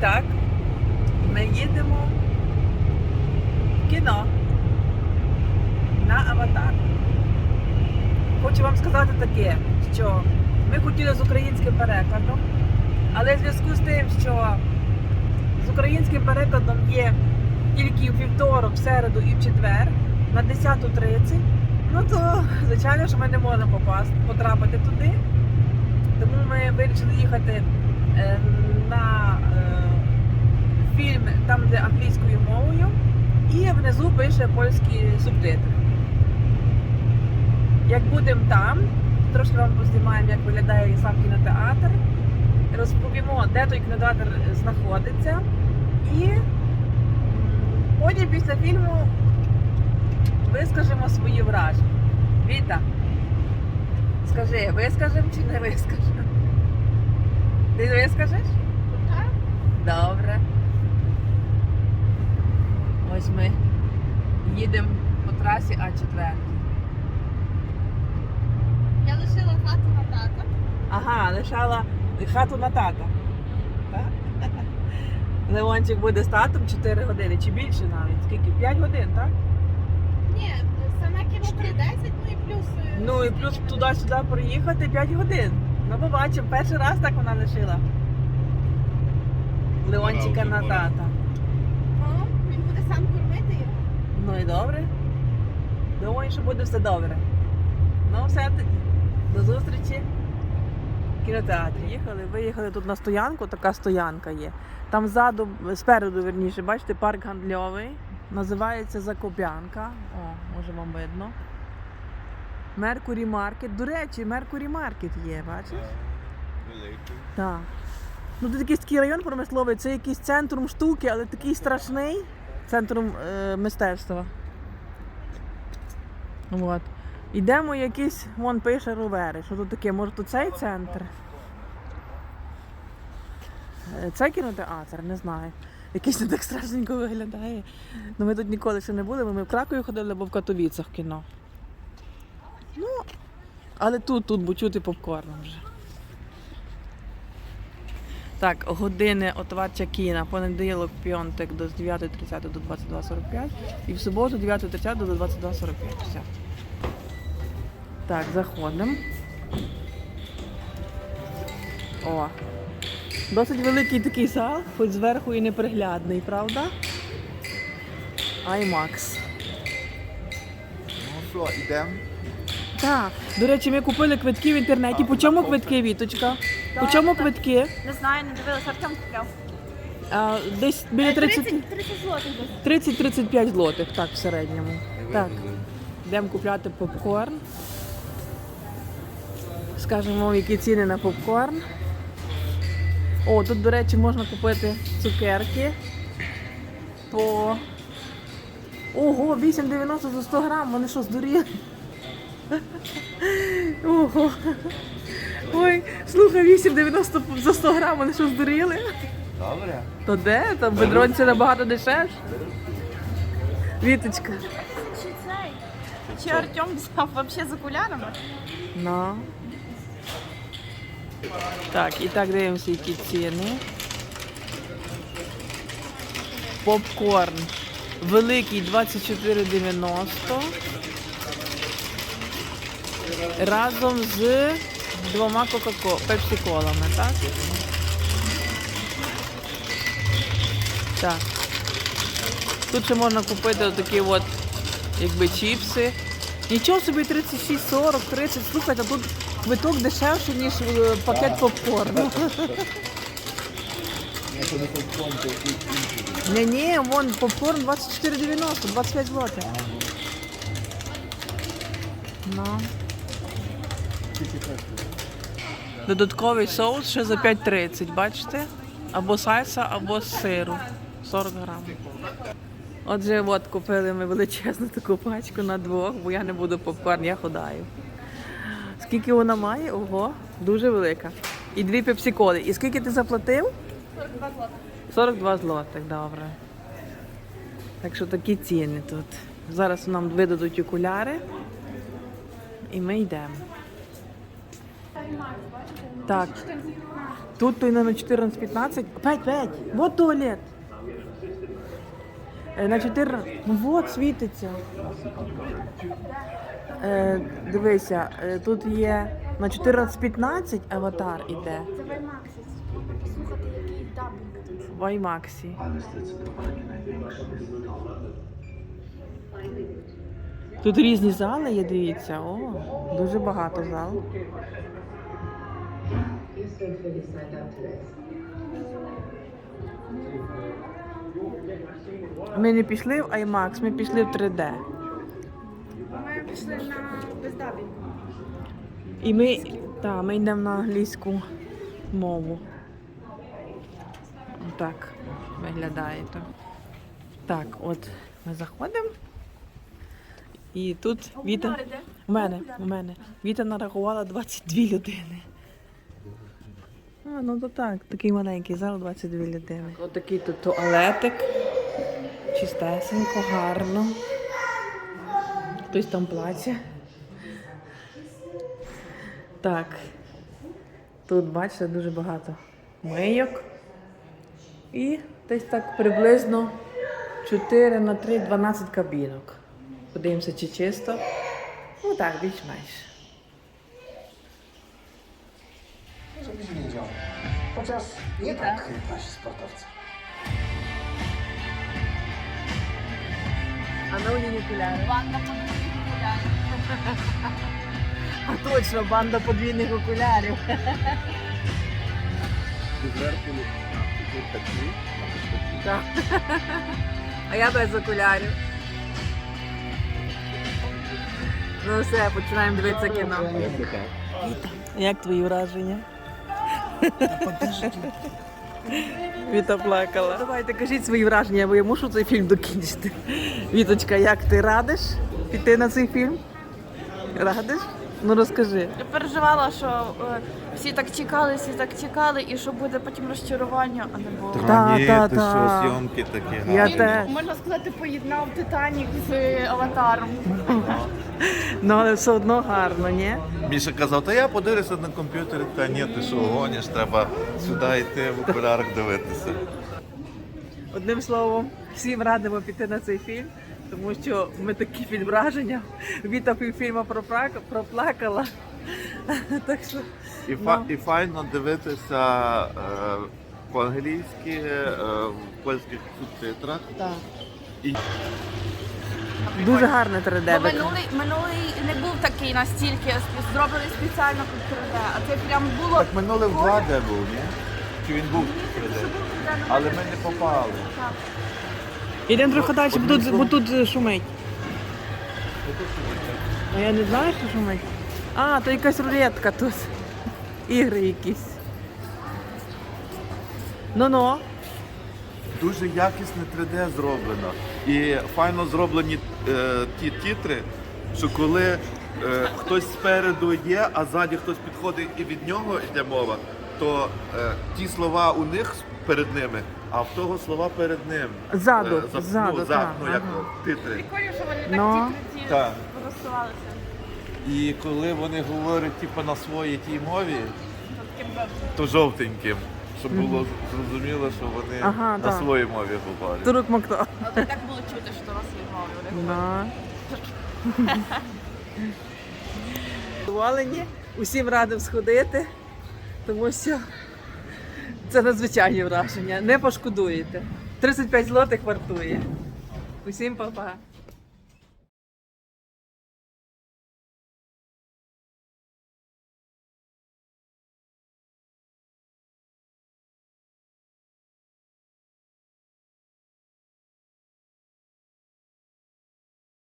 так, ми їдемо в кіно на аватар. Хочу вам сказати таке, що ми хотіли з українським перекладом, але в зв'язку з тим, що з українським перекладом є тільки в вівторок, в середу і в четвер на 10.30, ну то звичайно, що ми не можемо попасти, потрапити туди. Тому ми вирішили їхати е, на фільм там, де англійською мовою, і внизу пише польські субтитри. Як будемо там, трошки вам познімаємо, як виглядає сам кінотеатр, розповімо, де той кінотеатр знаходиться. І потім після фільму вискажемо свої враження. Віта, скажи, вискажемо чи не вискажемо? Ти вискажеш? Так. Добре. Ось ми їдемо по трасі А4. Я лишила хату на тата. Ага, лишала хату на тата. Так? Леончик буде з татом 4 години чи більше навіть. Скільки? 5 годин, так? Ні, саме кілометри 10, ну і плюс. е, Ну і плюс туди-сюди проїхати 5 годин. Ну побачимо, перший раз так вона лишила. Леончика на тата. Він буде сам кормити його. Ну і добре. Думаю, що буде все добре. Ну, все тоді. До зустрічі в кінотеатрі. Їхали, виїхали тут на стоянку, така стоянка є. Там ззаду, спереду, верніше, бачите, парк гандльовий. Називається Закопянка. О, може вам видно. Меркурі Маркет. До речі, Меркурі Маркет є, бачиш? Великий. Так. Ну, тут якийсь такий район промисловий, це якийсь центром штуки, але такий страшний центром е, мистецтва. От. Йдемо якийсь, вон пише ровери. Що тут таке? Може тут цей центр? Е, Це кінотеатр, не знаю. Якийсь не так страшненько виглядає. Ну ми тут ніколи ще не були, бо ми в Кракові ходили або в Катовіцах кіно. Ну, але тут, тут, бо чути попкорн вже. Так, години отварча кіна. Понеділок, п'ятик до 9.30 до 22.45 і в суботу 9.30 до 22.45. Все. Так, заходимо. О. Досить великий такий зал, хоч зверху і неприглядний, правда? IMAX. Ну що, йдемо? Так. До речі, ми купили квитки в інтернеті. По чому квитки, Віточка? По чому квитки? Не знаю, не дивилася, Артем купляв. А, десь біля 30... 30, 30 злотих десь. 30-35 злотих, так, в середньому. Так, йдемо купляти попкорн. Скажемо, які ціни на попкорн. О, тут, до речі, можна купити цукерки по. Ого, 8,90 за 100 грам, вони що, здуріли? Ого. Ой, слухай, 8,90 за 100 грам, вони що, здуріли? Добре. То де? Там бедронці набагато дешевше. Віточка. Чи цей? Чи Артем взяв взагалі з окулярами? Ну. Так, і так дивимося, які ціни. Попкорн. Великий 24,90. Разом з двома пепсі-колами, так? Так. Тут ще можна купити такі от, якби чіпси. Нічого собі 36, 40, 30. Слухайте, тут квиток дешевший, ніж е, пакет попкорну. Не попкорн, то якийсь інший. Ні, ні, вон попкорн 24,90, 25 злотих. Ну. Додатковий соус ще за 5,30, бачите? Або сальса, або з сиру. 40 грамів. Отже, от купили ми величезну таку пачку на двох, бо я не буду попкорн, я ходаю. Скільки вона має? Ого, дуже велика. І дві пепсиколи. І скільки ти заплатив? 42 злотих. 42 злотих, добре. Так що такі ціни тут. Зараз нам видадуть окуляри і ми йдемо. Так. Тут той на 14-15. 5-5. Вот туалет. Е, На 14. Ну вот, світиться. Е, дивися, е, тут є на 14-15 аватар іде Це в IMAX. Слухати, який дабінг тут. в. Тут різні зали є, дивіться. О, дуже багато зал. You successfully signed up to this. Ми не пішли в IMAX, ми пішли в 3D. Ми пішли на бездабінг. І ми, та, ми йдемо на англійську мову. Так виглядає то. Так, от ми заходимо. І тут Віта. У мене, у мене. Віта нарахувала 22 людини. Ну то так, такий маленький зал, 22 людини. Ось такий тут туалетик. Чистесенько, гарно. Хтось там плаче. Так. Тут, бачите, дуже багато мийок. І десь так приблизно 4 на 3, 12 кабінок. Подивимося, чи чисто. Ну так, більш-менш. Chociaż nie tak chyba się sportowcy. А на не окуляри. Банда подвійних окулярів. А точно, банда подвійних окулярів. Такі. Так. А я без окулярів. Ну все, починаємо дивитися кіно. Як твої враження? Віта плакала. Давайте кажіть свої враження, бо я мушу цей фільм докінчити. Віточка, як ти радиш піти на цей фільм? Радиш? Ну розкажи. Я переживала, що е, всі так чекали, всі так чекали, і що буде потім розчарування, а не було. Та, ні, та, ти та. що, зйомки такі Я гарні. теж. Можна сказати, поєднав Титанік з аватаром. Ну але все одно гарно, ні? Міша казав, та я подивлюся на комп'ютері, та ні, ти що гониш, треба сюди йти в окулярах дивитися. Одним словом, всім радимо піти на цей фільм, тому що ми такі фільм враження. Віта півфільму проплакала. Так що І, фа- і файно дивитися е, по-англійськи, е, в польських субтитрах. так. І дуже гарне 3D. Бо минулий, минулий не був такий настільки зроблений спеціально під 3D, а це прям було. так минуле в 2D був, ні? Чи він був в 3D? Але ми не попали. Ідемо трохи далі, бо тут, бо тут е, шумить. А я не знаю, що шумить. А, то якась рулетка тут. Ігри якісь. Ну-ну. Дуже якісне 3D зроблено. І файно зроблені е, ті тітри, що коли е, хтось спереду є, а ззаді хтось підходить і від нього йде мова, то е, ті слова у них перед ними, а в того слова перед ним. Ззаду, за- ззаду, ну, за, так, ну, як ага. титри. Прикольно, що вони Ну, так ті так. розсувалися. І коли вони говорять типу, на своїй тій мові, то жовтеньким, щоб було зрозуміло, що вони Ага, на так. своїй мові говорять. Турук Макто. Але так було чути, що дорослі мови. Ну. Задоволені. Усім радим сходити, тому що це надзвичайні враження. Не пошкодуєте. 35 злотих вартує. Усім па-па.